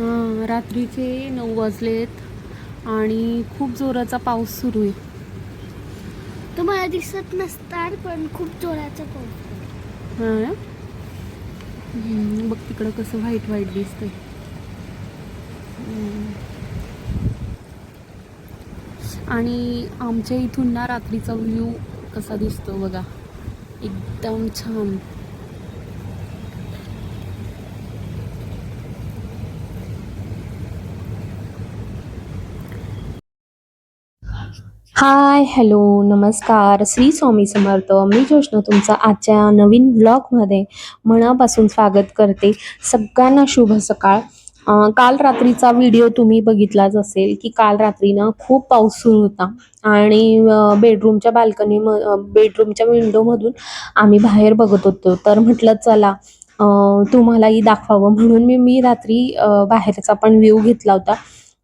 हां रात्रीचे नऊ वाजलेत आणि खूप जोराचा पाऊस सुरू आहे. तुम्हाला दिसत नसतात पण खूप जोराचा पाऊस हां? बघ तिकडं कसं व्हाईट व्हाईट दिसतंय. आणि आमच्या इथून ना रात्रीचा व्ह्यू कसा दिसतो बघा. एकदम छान. हाय हॅलो नमस्कार. श्री स्वामी समर्थ. मी जोशना तुमचं आजच्या नवीन ब्लॉगमध्ये मनापासून स्वागत करते. सगळ्यांना शुभ सकाळ. काल रात्रीचा व्हिडिओ तुम्ही बघितलाच असेल की काल रात्री ना खूप पाऊस सुरू होता. आणि बेडरूमच्या बाल्कनी बेडरूमच्या विंडोमधून आम्ही बाहेर बघत होतो. तर म्हटलं चला तुम्हालाही दाखवावं. म्हणून मी मी रात्री बाहेरचा पण व्ह्यू घेतला होता.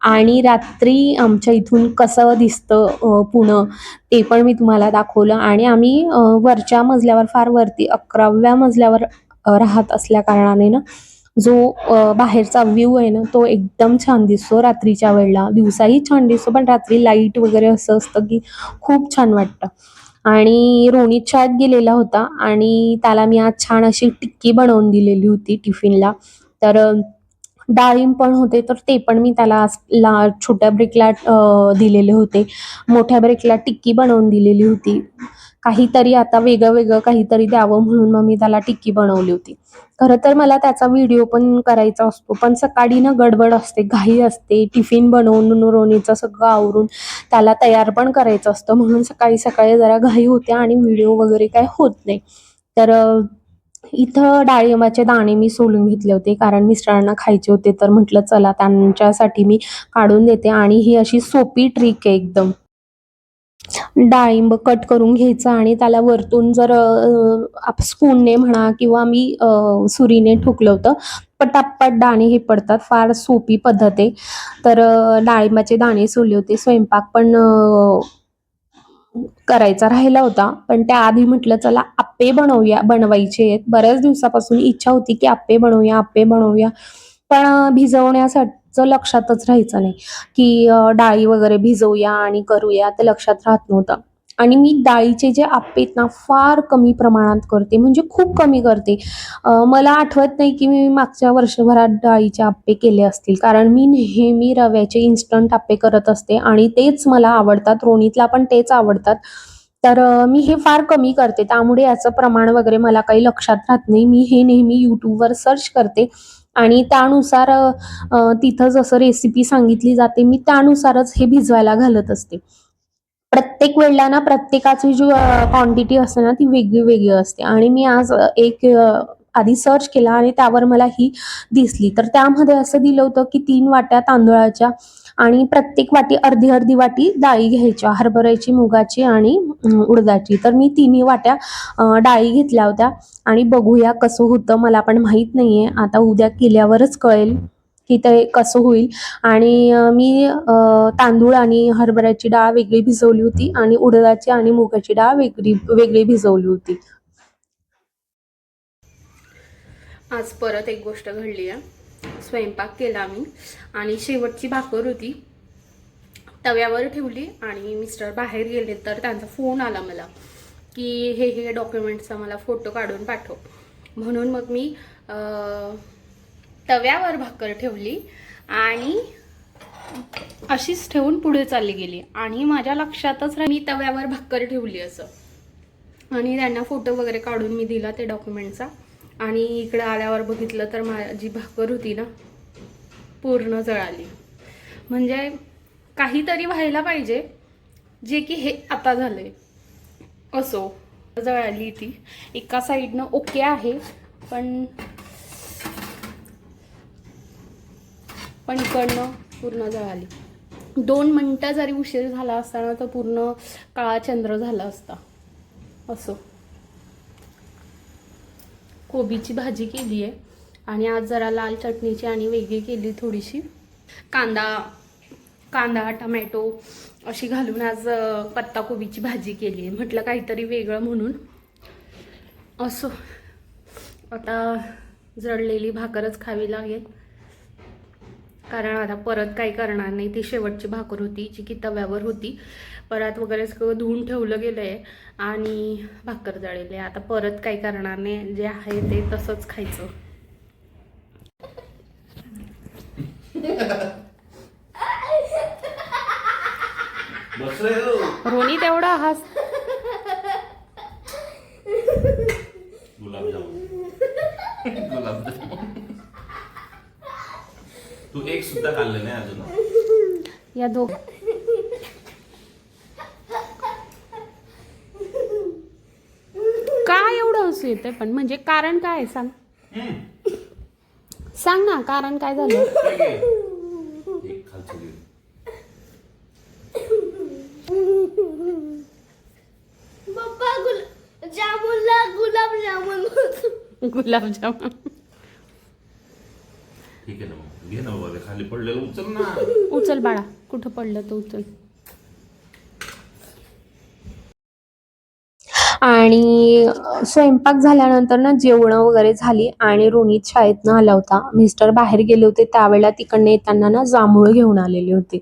आणि रात्री आमच्या इथून कसं दिसतं पुणं ते पण मी तुम्हाला दाखवलं. आणि आम्ही वरच्या मजल्यावर फार वरती अकराव्या मजल्यावर राहत असल्या कारणाने ना जो बाहेरचा व्ह्यू आहे ना तो एकदम छान दिसतो रात्रीच्या वेळेला. दिवसाही छान दिसतो पण रात्री लाइट वगैरे असं असतं की खूप छान वाटतं. आणि रोणीत शाळेत गेलेला होता आणि त्याला मी आज छान अशी टिक्की बनवून दिलेली होती टिफिनला. तर डाळिंब पण होते तर ते पण मी त्याला ला छोट्या ब्रेकला दिलेले होते. मोठ्या ब्रेकला टिक्की बनवून दिलेली होती. काहीतरी आता वेगळं वेगळं काहीतरी द्यावं म्हणून मग मी त्याला टिक्की बनवली होती. खरं तर मला त्याचा व्हिडिओ पण करायचा असतो पण सकाळी ना गडबड असते घाई असते टिफिन बनवून रोनीचं सगळं आवरून त्याला तयार पण करायचं असतं म्हणून सकाळी सकाळी जरा घाई होते आणि व्हिडिओ वगैरे काय होत नाही. तर इथं डाळिंबाचे दाणे मी सोलून घेतले होते कारण मिस्टरांना खायचे होते तर म्हटलं चला त्यांच्यासाठी मी काढून देते. आणि ही अशी सोपी ट्रिक आहे एकदम. डाळिंब कट करून घ्यायचं आणि त्याला वरतून जर स्पूनने म्हणा किंवा मी सुरीने ठोकलं होतं पटापट दाणे हे पडतात. फार सोपी पद्धत आहे. तर डाळिंबाचे दाणे सोलले होते. स्वयंपाक पण करायचा राहिला होता. पण त्याआधी म्हटलं चला आप्पे बनवूया बनवायचे आहेत. बऱ्याच दिवसापासून इच्छा होती की आप्पे बनवूया आप्पे बनवूया. पण अ, भिजवण्यासाठीचं लक्षातच राहायचं नाही की डाळी वगैरे भिजवूया आणि करूया ते लक्षात राहत नव्हतं. आणि मी डाळीचे जे आप्पे आहेत ना फार कमी प्रमाणात करते म्हणजे खूप कमी करते. मला आठवत नाही की मी मागच्या वर्षभरात डाळीचे आप्पे केले असतील कारण मी नेहमी रव्याचे इन्स्टंट आप्पे करत असते आणि तेच मला आवडतात रोणीतला पण तेच आवडतात. तर मी हे फार कमी करते त्यामुळे याचं प्रमाण वगैरे मला काही लक्षात राहत नाही. मी हे नेहमी यूट्यूबवर सर्च करते आणि त्यानुसार तिथं जसं रेसिपी सांगितली जाते मी त्यानुसारच हे भिजवायला घालत असते. प्रत्येक वेळेला ना प्रत्येकाची जी क्वांटिटी असते ना ती वेगळी वेगळी असते. आणि मी आज एक आधी सर्च केला आणि त्यावर मला ही दिसली. तर त्यामध्ये असं दिलं होतं की तीन वाट्या तांदळाच्या आणि प्रत्येक वाटी अर्धी अर्धी वाटी डाळी घ्यायच्या हरभऱ्याची मुगाची आणि उडदाची. तर मी तिन्ही वाट्या डाळी घेतल्या होत्या. आणि बघूया कसं होतं मला पण माहीत नाहीये. आता उद्या केल्यावरच कळेल. की ते कसं होईल. आणि मी तांदूळ आणि हरभऱ्याची डाळ वेगळी भिजवली होती आणि उडदाची आणि मुगाची डाळ वेगळी वेगळी भिजवली होती. आज परत एक गोष्ट घडली आहे स्वयंपाक केला मी आणि शेवटची भाकर होती. तव्यावर ठेवली आणि मिस्टर बाहेर गेले तर त्यांचा फोन आला मला की हे हे डॉक्युमेंटचा मला फोटो काढून पाठव. म्हणून मग मी तव्यावर भाकर ठेवली आणि अशीच ठेवून पुढे चालली गेली. आणि माझ्या लक्षातच मी तव्यावर भाकर ठेवली असं. आणि त्यांना फोटो वगैरे काढून मी दिला ते डॉक्युमेंटचा. आणि इकडं आल्यावर बघितलं तर माझी भाकर होती ना पूर्ण जळाली. म्हणजे काहीतरी व्हायला पाहिजे जे की हे आता झालं आहे असो जळाली ती. एका साईडनं ओके आहे पण पण इकडनं पूर्ण जळाली. दोन मिनटं जरी उशीर झाला असताना तर पूर्ण काळा चंद्र झाला असता. असो. कोबीची भाजी केली आहे. आणि आज जरा लाल चटणीची आणि वेगळी केली थोडीशी. कांदा कांदा टमॅटो अशी घालून आज पत्ताकोबीची भाजी केली आहे. म्हटलं काहीतरी वेगळं म्हणून. असो. आता जळलेली भाकरच खावी लागेल. कारण आता परत काही करणार नाही. ती शेवटची भाकर होती जी की तव्यावर होती. परत वगैरे सगळं धुवून ठेवलं गेलं आहे आणि भाकर जळलेली आहे. आता परत काही करणार नाही. जे आहे ते तसंच खायचं. रोनी तेवढा हास. तू एक सुद्धा खाल्लं नाही अजून. या दो काय एवढं हसू येते पण? म्हणजे कारण काय आहे? सांग. सांग ना कारण काय झालं. पप्पा गुल जामुनला गुलाब जामुन. गुलाबजामुन ठीक आहे ना घे ना बाबा खाली पडलेलं उचल ना. उचल बाळा कुठं पडलं तर उचल. आणि स्वयंपाक झाल्यानंतर ना जेवणं वगैरे झाली आणि रोनित शाळेतनं आला होता. मिस्टर बाहेर गेले होते त्यावेळेला तिकडनं येताना ना जांभूळ घेऊन आलेले होते.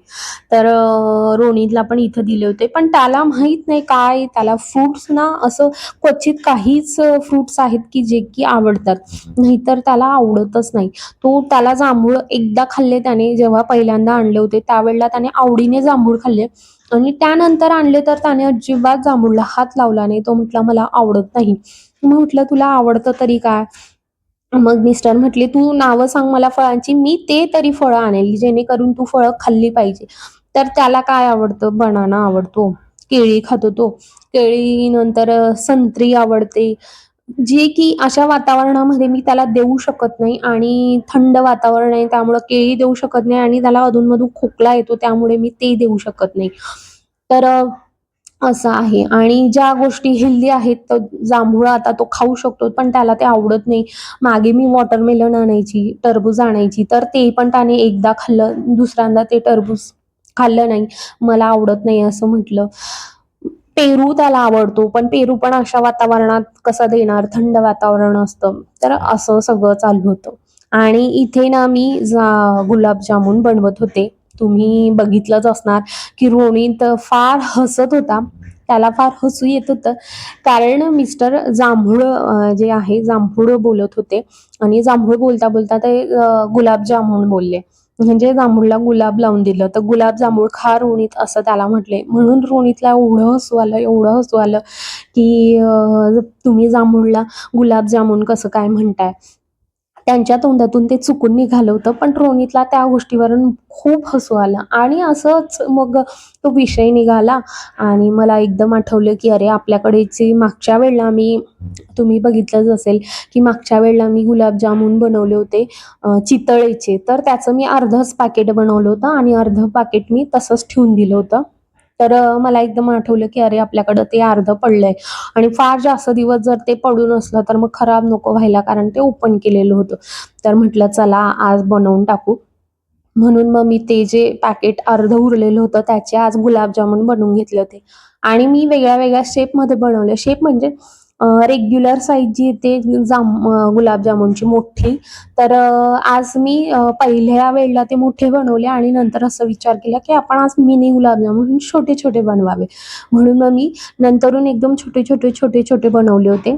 तर अ, रोनितला पण इथं दिले होते. पण त्याला माहीत नाही काय त्याला फ्रुट्स ना असं क्वचित काहीच फ्रुट्स आहेत की जे की आवडतात. नाहीतर त्याला आवडतच नाही. तो त्याला जांभूळ एकदा खाल्ले त्याने जेव्हा पहिल्यांदा आणले होते त्यावेळेला त्याने आवडीने जांभूळ खाल्ले. आणि त्यानंतर आणले तर त्याने अजिबात जांभूळला हात लावला नाही. तो म्हटला मला आवडत नाही. मग म्हटलं तुला आवडतं तरी काय? मग मिस्टर म्हटले तू नावं सांग मला फळांची. मी ते तरी फळं आणेल जेणेकरून तू फळं खाल्ली पाहिजे. तर त्याला काय आवडतं? बनाना आवडतो केळी खातो तो. केळी नंतर संत्री आवडते. जे की अशा वातावरणामध्ये मी त्याला देऊ शकत नाही आणि थंड वातावरण आहे त्यामुळं केळी देऊ शकत नाही आणि त्याला अधूनमधून खोकला येतो त्यामुळे मी ते देऊ शकत नाही. तर असं आहे. आणि ज्या गोष्टी हेल्दी आहेत तर जांभूळ आता तो खाऊ शकतो पण त्याला ते आवडत नाही. मागे मी वॉटरमेलन आणायची टरबूज आणायची तर ते पण त्याने एकदा खाल्लं दुसऱ्यांदा ते टरबूज खाल्लं नाही मला आवडत नाही असं म्हटलं. पेरू त्याला आवडतो पण पेरू पण अशा वातावरणात कसं देणार? थंड वातावरण असतं. तर असं सगळं चालू होतं. आणि इथे ना मी जा गुलाबजामुन बनवत होते. तुम्ही बघितलंच असणार की रोणीत फार हसत होता. त्याला फार हसू येत होतं. कारण मिस्टर जांभूळ जे आहे जांभूळ बोलत होते. आणि जांभूळ बोलता बोलता ते गुलाबजामुन बोलले. म्हणजे जांभूळला गुलाब लावून दिलं. तर गुलाब जांभूळ खा रोणीत असं त्याला म्हटले. म्हणून रोणीतला एवढं हसू आलं एवढं हसू आलं की तुम्ही जांभूळला गुलाबजामुन कसं काय म्हणताय? त्यांच्या तोंडातून ते चुकून निघालं होतं. पण रोनितला त्या गोष्टीवरून खूप हसू आलं. आणि असंच मग तो विषय निघाला आणि मला एकदम आठवलं की अरे आपल्याकडेचे मागच्या वेळेला मी तुम्ही बघितलंच असेल की मागच्या वेळेला मी गुलाबजामुन बनवले होते चितळेचे. तर त्याचं मी अर्धच पॅकेट बनवलं होतं आणि अर्ध पॅकेट मी तसंच ठेवून दिलं होतं. तर मला एकदम आठवलं की अरे आपल्याकडं ते अर्ध पडलंय. आणि फार जास्त दिवस जर ते पडून असलं तर मग खराब नको व्हायला कारण ते ओपन केलेलं होतं. तर म्हटलं चला आज बनवून टाकू. म्हणून मग मी ते जे पॅकेट अर्ध उरलेलं होतं त्याचे आज गुलाबजामुन बनवून घेतले होते. आणि मी वेगळ्या वेगळ्या शेपमध्ये बनवले. शेप म्हणजे रेग्युलर साईज जी येते जाम गुलाबजामुनची मोठी. तर आज मी पहिल्या वेळेला ते मोठे बनवले आणि नंतर असं विचार केला की आपण आज मिनी गुलाबजामुन छोटे छोटे बनवावे. म्हणून मग मी नंतरून एकदम छोटे छोटे छोटे छोटे बनवले होते.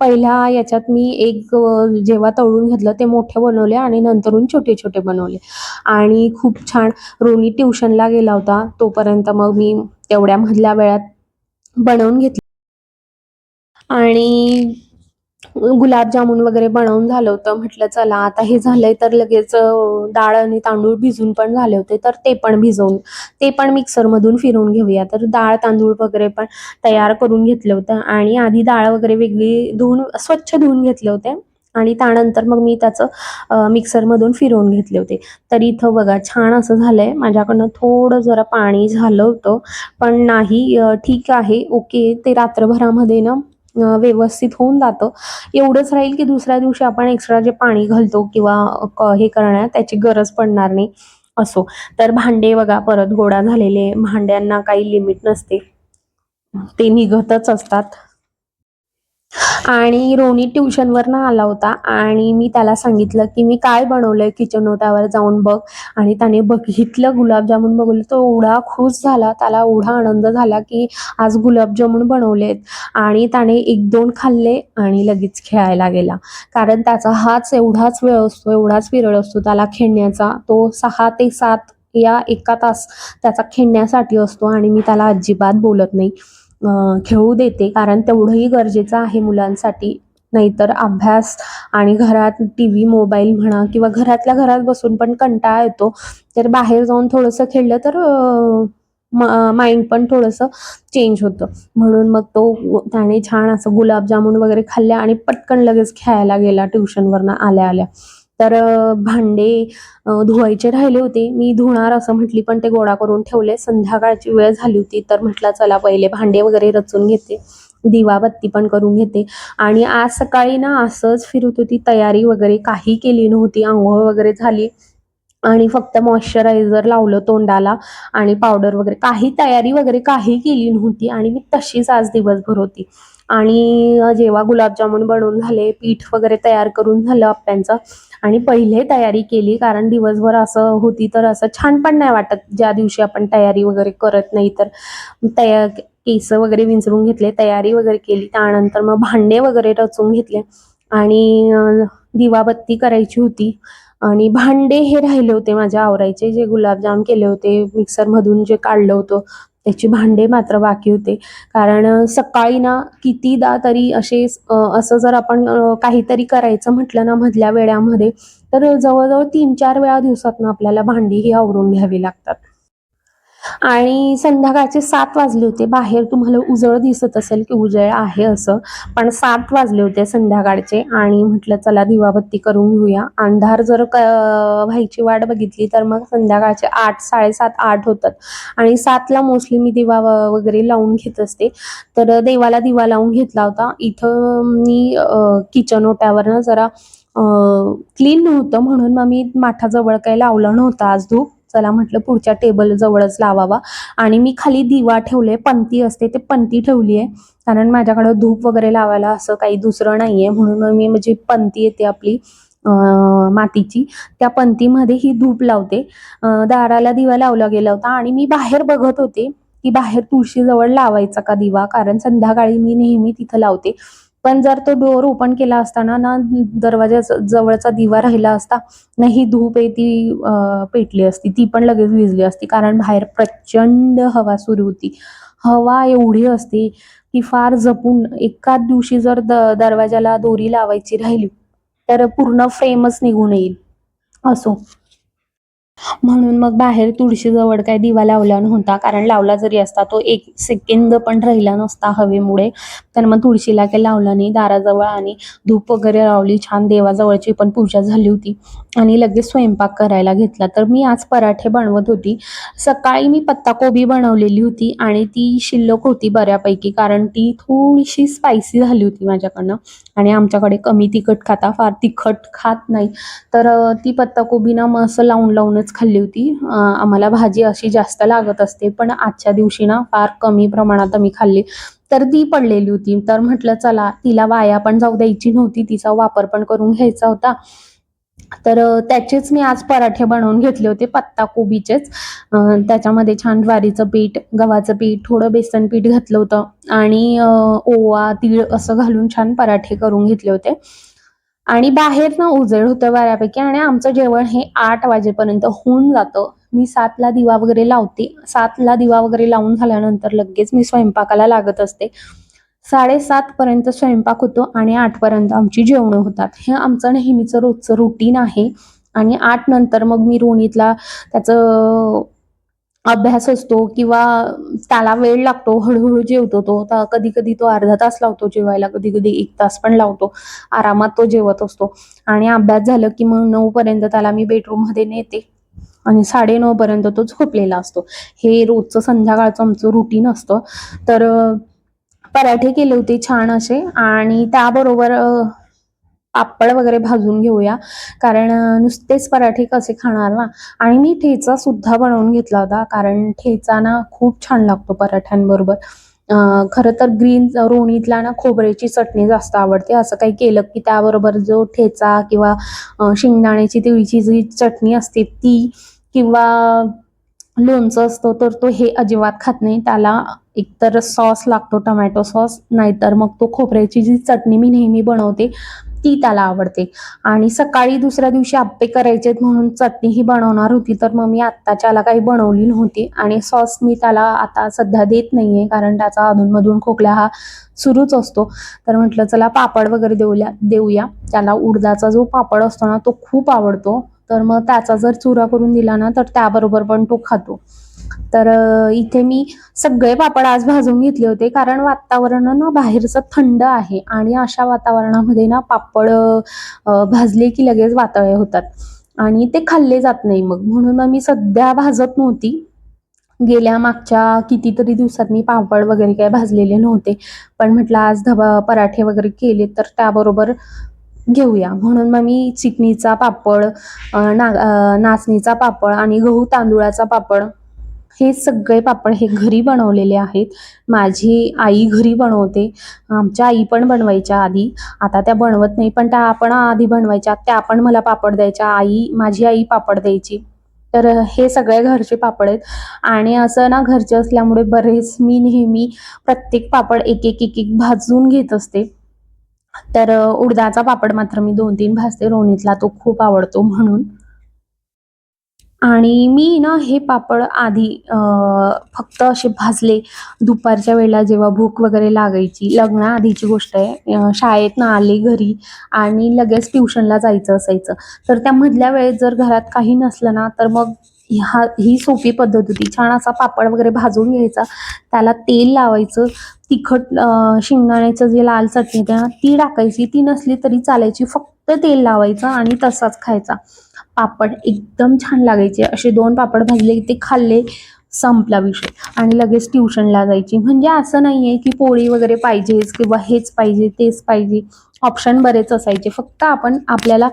पहिल्या याच्यात मी एक जेव्हा तळून घेतलं ते मोठे बनवले आणि नंतरून छोटे छोटे बनवले. आणि खूप छान रोनी ट्युशनला गेला होता. तोपर्यंत मग मी तेवढ्या मधल्या वेळात बनवून घेतले. आणि गुलाबजामुन वगैरे बनवून झालं होतं. म्हटलं चला आता हे झालंय तर लगेच डाळ आणि तांदूळ भिजून पण झाले होते तर ते पण भिजवून ते पण मिक्सरमधून फिरवून घेऊया. तर डाळ तांदूळ वगैरे पण तयार करून घेतलं होतं. आणि आधी डाळ वगैरे वेगळी धुवून स्वच्छ धुवून घेतले होते. आणि त्यानंतर मग मी त्याचं मिक्सरमधून फिरवून घेतले होते. तर इथं बघा छान असं झालंय. माझ्याकडनं थोडं जरा पाणी झालं होतं. पण नाही ठीक आहे. ओके. ते रात्रभरामध्ये ना व्यवस्थित होऊन जातं. एवढंच राहील की दुसऱ्या दिवशी आपण एक्स्ट्रा जे पाणी घालतो किंवा हे करण्यात त्याची गरज पडणार नाही असो. तर भांडे बघा परत गोळा झालेले. भांड्यांना काही लिमिट नसते. ते निघतच असतात. आणि रोनी ट्युशनवरनं आला होता आणि मी त्याला सांगितलं की मी काय बनवलंय किचन ओट्यावर जाऊन बघ. आणि त्याने बघितलं गुलाबजामुन बघितलं तो एवढा खुश झाला त्याला एवढा आनंद झाला की आज गुलाबजामुन बनवलेत. आणि त्याने एक दोन खाल्ले आणि लगेच खेळायला गेला. कारण त्याचा हाच एवढाच वेळ असतो एवढाच पिरियड असतो त्याला खेळण्याचा. तो सहा ते सात या एका तास त्याचा खेळण्यासाठी असतो आणि मी त्याला अजिबात बोलत नाही. खेळू देते. कारण तेवढंही गरजेचं आहे मुलांसाठी. नाहीतर अभ्यास आणि घरात टी व्ही मोबाईल म्हणा किंवा घरातल्या घरात बसून पण कंटाळा येतो. तर बाहेर जाऊन थोडंसं खेळलं तर माइंड पण थोडंसं चेंज होतं. म्हणून मग तो त्याने छान असं गुलाबजामुन वगैरे खाल्ले आणि पटकन लगेच खेळायला गेला ट्युशनवरनं आल्या आल्या तर भांडे धुवायचे राहिले होते. मी धुणार असं म्हटली पण ते गोळा करून ठेवले. संध्याकाळची वेळ झाली होती तर म्हटलं चला पहिले भांडे वगैरे रचून घेते. दिवाबत्ती पण करून घेते. आणि आज सकाळी ना असंच फिरत होती. तयारी वगैरे काही केली नव्हती. आंघोळ वगैरे झाली. आणि फक्त मॉइश्चरायझर लावलं तोंडाला आणि पावडर वगैरे. काही तयारी वगैरे काही केली नव्हती आणि मी तशीच आज दिवसभर होती. आणि जेव्हा गुलाबजामुन बनवून झाले पीठ वगैरे तयार करून झालं आप्प्यांचं आणि पहिले तयारी केली कारण दिवसभर असं होती तर असं छान पण नाही वाटत. ज्या दिवशी आपण तयारी वगैरे करत नाही तर तया केस वगैरे विंचरून घेतले तयारी वगैरे केली. त्यानंतर मग भांडे वगैरे रचून घेतले आणि दिवाबत्ती करायची होती. आणि भांडे हे राहिले होते माझ्या आवरायचे. जे गुलाबजाम केले होते मिक्सरमधून जे काढलं होतं त्याची भांडे मात्र बाकी होते. कारण सकाळी ना कितीदा तरी असे असं जर आपण काहीतरी करायचं म्हटलं ना मधल्या वेळामध्ये तर जवळजवळ तीन चार वेळा दिवसात ना आपल्याला भांडी ही आवरून घ्यावी लागतात. आणि संध्याकाळचे सात वाजले होते. बाहेर तुम्हाला उजळ दिसत असेल की उजळ आहे असं पण सात वाजले होते संध्याकाळचे आणि म्हटलं चला दिवाबत्ती करून घेऊया. अंधार जर क व्हायची वाट बघितली तर मग संध्याकाळचे आठ साडेसात आठ होतात. आणि सातला मोस्टली मी दिवा वगैरे लावून घेत असते. तर देवाला दिवा लावून घेतला होता. इथं मी किचन ओट्यावरनं जरा क्लीन नव्हतं म्हणून मग मी माठाजवळ काही लावलं नव्हतं आज धूप. चला म्हटलं पुढच्या टेबल जवळच लावावा. आणि मी खाली दिवा ठेवले पंती असते ते पंती ठेवली आहे कारण माझ्याकडं धूप वगैरे लावायला असं काही दुसरं नाहीये. म्हणून मी म्हणजे पंती येते आपली मातीची. त्या पंतीमध्ये ही धूप लावते. दाराला दिवा लावला गेला होता आणि मी बाहेर बघत होते की बाहेर तुळशीजवळ लावायचा का दिवा? कारण संध्याकाळी मी नेहमी तिथं लावते. पण जर तो डोअर ओपन केला असताना ना दरवाजा जवळचा दिवा राहिला असता ना ही धूप आहे ती पेटली असती. ती पण लगेच विजली असती. कारण बाहेर प्रचंड हवा सुरू होती. हवा एवढी असते की फार जपून एकाच दिवशी जर द दरवाजाला दोरी लावायची राहिली तर पूर्ण फ्रेमच निघून येईल. असो. म्हणून मग बाहेर तुळशीजवळ काय दिवा लावला नव्हता. कारण लावला जरी असता तो एक सेकंद पण राहिला नसता हवेमुळे. तर मग तुळशीला काही लावला नाही दाराजवळ आणि धूप वगैरे लावली छान देवाजवळची पण पूजा झाली होती. आणि लगेच स्वयंपाक करायला घेतला. तर मी आज पराठे बनवत होती. सकाळी मी पत्ताकोबी बनवलेली होती आणि ती शिल्लक होती बऱ्यापैकी कारण ती थोडीशी स्पायसी झाली होती माझ्याकडनं. आणि आमच्याकडे कमी तिखट खाता फार तिखट खात नाही. तर ती पत्ताकोबी ना मग असं लावून लावूनच खाल्ली होती. आम्हाला भाजी अशी जास्त लागत असते पण आजच्या दिवशी ना फार कमी प्रमाणात आम्ही खाल्ली. तर ती पडलेली होती. तर म्हटलं चला तिला वाया पण जाऊ द्यायची नव्हती. तिचा वापर पण करून घ्यायचा होता. तर त्याचेच मी आज पराठे बनवून घेतले होते पत्ताकोबीचेच कोबीचेच. त्याच्यामध्ये छान ज्वारीचं पीठ गव्हाचं पीठ थोडं बेसन पीठ घातलं होतं. आणि ओवा तीळ असं घालून छान पराठे करून घेतले होते. आणि बाहेर ना उजेड होतं बऱ्यापैकी आणि आमचं जेवण हे आठ वाजेपर्यंत होऊन जातं. मी सातला दिवा वगैरे लावते. सातला दिवा वगैरे लावून झाल्यानंतर लगेच मी स्वयंपाकाला लागत असते. साडेसात पर्यंत स्वयंपाक होतो आणि आठपर्यंत आमची जेवणं होतात. हे आमचं नेहमीचं रोजचं रुटीन आहे. आणि आठ नंतर मग मी रोणीतला त्याचं अभ्यास असतो किंवा त्याला वेळ लागतो हळूहळू जेवतो तो. कधी कधी तो अर्धा तास लावतो जेवायला कधी कधी एक तास पण लावतो. आरामात तो जेवत असतो. आणि अभ्यास झालं की मग नऊ पर्यंत त्याला मी बेडरूममध्ये नेते. आणि साडेनऊ पर्यंत तो झोपलेला असतो. हे रोजचं संध्याकाळचं आमचं रुटीन असतं. तर पराठे केले होते छान असे. आणि त्याबरोबर पापड वगैरे भाजून घेऊया. कारण नुसतेच पराठे कसे खाणार ना? आणि मी ठेचा सुद्धा बनवून घेतला होता. कारण ठेचा ना खूप छान लागतो पराठ्यांबरोबर. खरं तर ग्रीन रोणीतला ना खोबऱ्याची चटणी जास्त आवडते. असं काही केलं की त्याबरोबर जो ठेचा किंवा शेंगदाण्याची तिळीची जी चटणी असते ती किंवा लोणचं असतं तर तो हे अजिबात खात नाही. त्याला एकतर सॉस लागतो टमॅटो सॉस. नाहीतर मग तो खोबऱ्याची जी चटणी मी नेहमी बनवते ती त्याला आवडते. आणि सकाळी दुसऱ्या दिवशी आप्पे करायचे म्हणून चटणी ही बनवणार होती तर मग मी आत्ताच्याला काही बनवली नव्हती. आणि सॉस मी त्याला आता सध्या देत नाहीये कारण त्याचा अधूनमधून खोकला हा सुरूच असतो. तर म्हटलं चला पापड वगैरे देऊया देऊया. त्याला उडदाचा जो पापड असतो ना तो खूप आवडतो. तर मग त्याचा जर चुरा करून दिला ना तर त्याबरोबर पण तो खातो. तर इथे मी सगळे पापड आज भाजून घेतले होते कारण वातावरण ना बाहेरचं थंड आहे आणि अशा वातावरणामध्ये ना पापड भाजले की लगेच वातळे होतात. आणि ते खाल्ले जात नाही मग. म्हणून मग मी सध्या भाजत नव्हती. गेल्या मागच्या कितीतरी दिवसात मी पापड वगैरे काय भाजलेले नव्हते. पण म्हटलं आज धबा पराठे वगैरे केले तर त्याबरोबर घेऊया. म्हणून मग मी चिकणीचा पापड ना नाचणीचा पापड आणि गहू तांदुळाचा पापड हे सगळे पापड हे घरी बनवलेले आहेत. माझी आई घरी बनवते. आमच्या आई पण बनवायच्या आधी. आता त्या बनवत नाही पण त्या आपण आधी बनवायच्या. त्या पण मला पापड द्यायच्या. आई माझी आई पापड द्यायची. तर हे सगळे घरचे पापड आहेत. आणि असं ना घरचे असल्यामुळे बरेच मी नेहमी प्रत्येक पापड एक एक एक एक भाजून घेत असते. तर उडदाचा पापड मात्र मी दोन तीन भाजते. रोणीतला तो खूप आवडतो म्हणून. आणि मी ना हे पापड आधी फक्त असे भाजले. दुपारच्या वेळेला जेव्हा भूक वगैरे लागायची लग्नाआधीची गोष्ट आहे. शाळेत ना आले घरी आणि लगेच ट्युशनला जायचं असायचं. तर त्या मधल्या वेळेत जर घरात काही नसलं ना तर मग ह्या ही सोपी पद्धत होती. छान असा पापड वगैरे भाजून घ्यायचा. त्याला तेल लावायचं. तिखट शेंगदाण्याचं जे लाल चटणी त्या ती टाकायची. ती नसली तरी चालायची. फक्त तेल लावायचं आणि तसाच खायचा. पापड एकदम छान लागायचे. असे दोन पापड भाजले की ते खाल्ले संपला विषय. आणि लगेच ट्युशनला जायची. म्हणजे असं नाही आहे की पोळी वगैरे पाहिजेच किंवा हेच पाहिजे तेच पाहिजे. ऑप्शन बरेच असायचे. फक्त आपण आपल्याला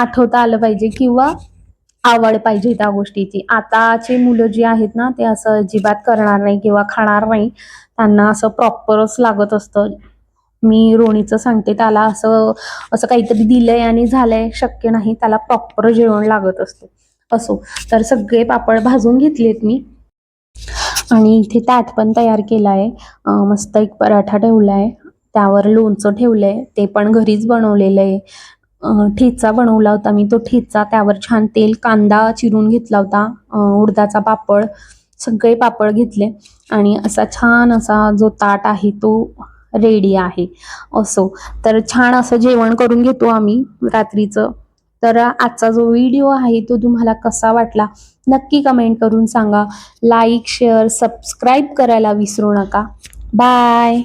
आठवता आलं पाहिजे किंवा आवड पाहिजे त्या गोष्टीची. आताची मुलं जी आहेत ना ते असं अजिबात करणार नाही किंवा खाणार नाही. त्यांना असं प्रॉपरच लागत असतं. मी रोणीचं सांगते त्याला असं असं काहीतरी दिलंय आणि झालंय शक्य नाही त्याला प्रॉपर जेवण लागत असतं. असो. तर सगळे पापड भाजून घेतलेत मी. आणि इथे ताट पण तयार केलं आहे मस्त एक पराठा ठेवला आहे त्यावर लोणचं ठेवलं आहे ते पण घरीच बनवलेलं आहे ठेचा बनवला होता मी. तो ठेचा त्यावर छान तेल कांदा चिरून घेतला होता. उडदाचा पापड सगळे पापड घेतले. आणि असा छान असा जो ताट आहे तो रेडी आहे. असो. तर छान असं जेवण करून घेतो आम्ही रात्रीचं. तर आजचा जो व्हिडिओ आहे तो तुम्हाला कसा वाटला? नक्की कमेंट करून सांगा. लाईक शेअर सबस्क्राईब करायला विसरू नका. बाय